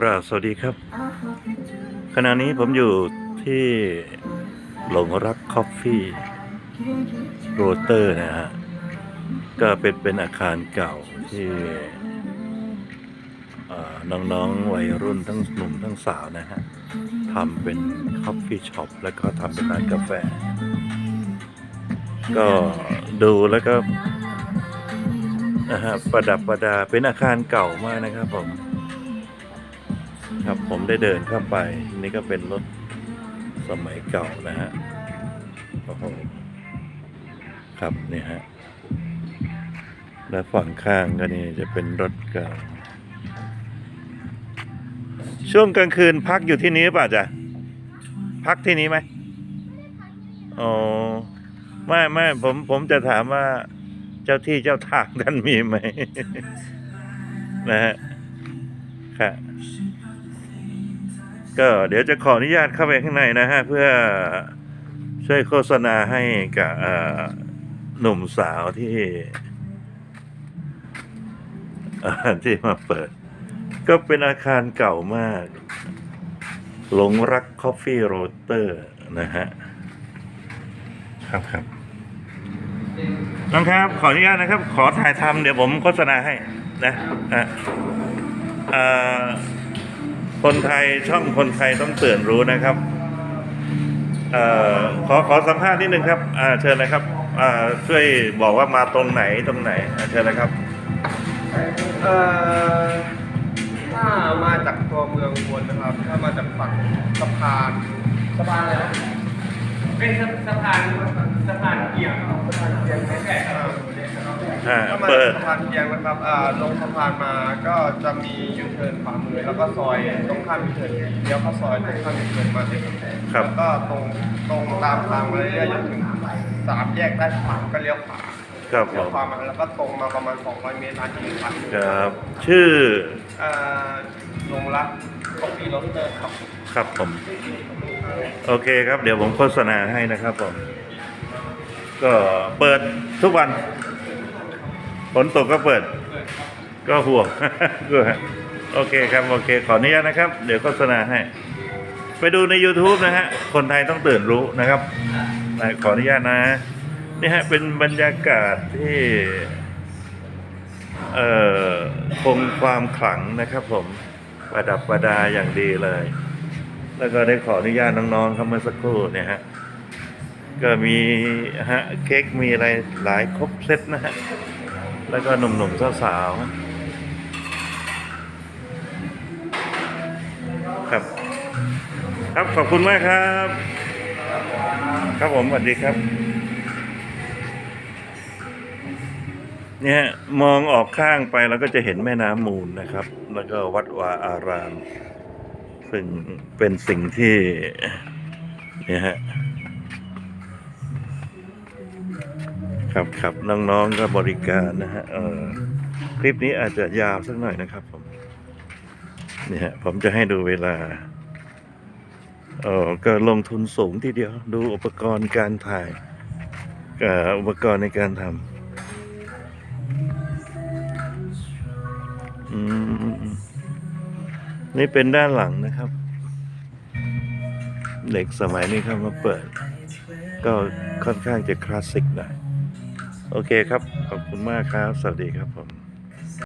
กราบสวัสดีครับ ขณะนี้ผมอยู่ที่หลงรักคอฟฟี่โรเตอร์นะฮะ ก็เป็นเป็นอาคารเก่าที่เอ่อน้องๆวัยรุ่นทั้งหนุ่มทั้งสาวนะฮะทำเป็นคอฟฟี่ช็อปแล้วก็ทำเป็นร้านกาแฟ ก็ดูแล้วก็นะฮะประดับประดาเป็นอาคารเก่ามากนะครับผม ครับผมได้เดินเข้าไป นี่ก็เป็นรถสมัยเก่านะฮะโอ้โหครับนี่ฮะและฝั่งข้างก็นี่จะเป็นรถเก่าช่วงกลางคืนพักอยู่ที่นี้ป่ะจ๊ะพักที่นี้ไหมอ๋อไม่ไม่ผมผมจะถามว่าเจ้าที่เจ้าทางท่านมีไหม นะฮะค่ะ ก็เดี๋ยวจะขออนุญาตเข้าไปข้างในนะฮะ เพื่อช่วยโฆษณาให้กับหนุ่มสาวที่ที่มาเปิด ก็เป็นอาคารเก่ามาก หลงรักคอฟฟี่โรเตอร์นะฮะ ครับครับน้องครับ ขออนุญาตนะครับ ขอถ่ายทำเดี๋ยวผมโฆษณาให้นะอะเอ่อ คนไทยช่องคนไทยต้องตื่นรู้นะครับเอ่อขอขอสัมภาษณ์นิดนึงครับอ่าเชิญนะครับอ่าช่วยบอกว่ามาตรงไหนตรงไหนอ่าเชิญนะครับเอ่อถ้ามาจากตัวเมืองอุบนนะครับ ถ้ามาจากฝั่งสะพานสะพานอะไรนะเป็นสะพานสะพานเกียงสะพานเกียงไม่ใช่ครับ อ่าถ้ามาเปิจากดสะพานเกียงนะครับอ่าลงสะพานมาก็จะมียูเทิร์นขวามือแล้วก็ซอยตรงข้ามยูเทิร์นเลี้ยวเข้าซอยตรงข้ามยูเทิร์นมาที่ครับ แล้วก็ตรงตรงตามทางมาเรื่อยๆจนถึงสามแยกได้ขวาก็เลี้ยวขวาครับผเลี้ยวมขวามาแล้วก็ตรงมาประมาณ 200 เมตรร้านที่ขวามือครับ ชื่ออ่าลงรักคอฟฟี่โรสเตอร์ครับ ครับผม โอเคครับ เดี๋ยวผมโฆษณาให้นะครับผม ก็เปิดทุกวัน ฝนตกก็เปิด ก็ห่วงโอเคครับ โอเค ขออนุญาตนะครับ เดี๋ยวโฆษณาให้ ไปดูใน YouTube นะฮะ คนไทยต้องตื่นรู้นะครับขออนุญาตนะ นี่ฮะ เป็นบรรยากาศที่ เอ่อ คงความขลังนะครับผม ประดับประดาอย่างดีเลย แล้วก็ได้ขออนุญาตน้องๆเข้ามาสักครู่เนี่ยฮะก็มีฮะเค้กมีอะไรหลายครบเซตนะฮะ แล้วก็หนุ่มๆสาวๆครับ ครับขอบคุณมากครับ ครับผมสวัสดีครับ เนี่ยมองออกข้างไปแล้วก็จะเห็นแม่น้ำมูลนะครับ แล้วก็วัดวาอาราม ซึ่งเป็นสิ่งที่เนี่ยฮะ ครับครับน้องๆก็บริการนะฮะเออคลิปนี้อาจจะยาวสักหน่อยนะครับผมเนี่ยฮะผมจะให้ดูเวลาเออก็ลงทุนสูงทีเดียว ดูอุปกรณ์การถ่ายกับอุปกรณ์ในการทำอืมนี่เป็นด้านหลังนะครับ เด็กสมัยนี้เข้ามาเปิด ก็ค่อนข้างจะคลาสสิกหน่อย โอเคครับ ขอบคุณมากครับ สวัสดีครับผม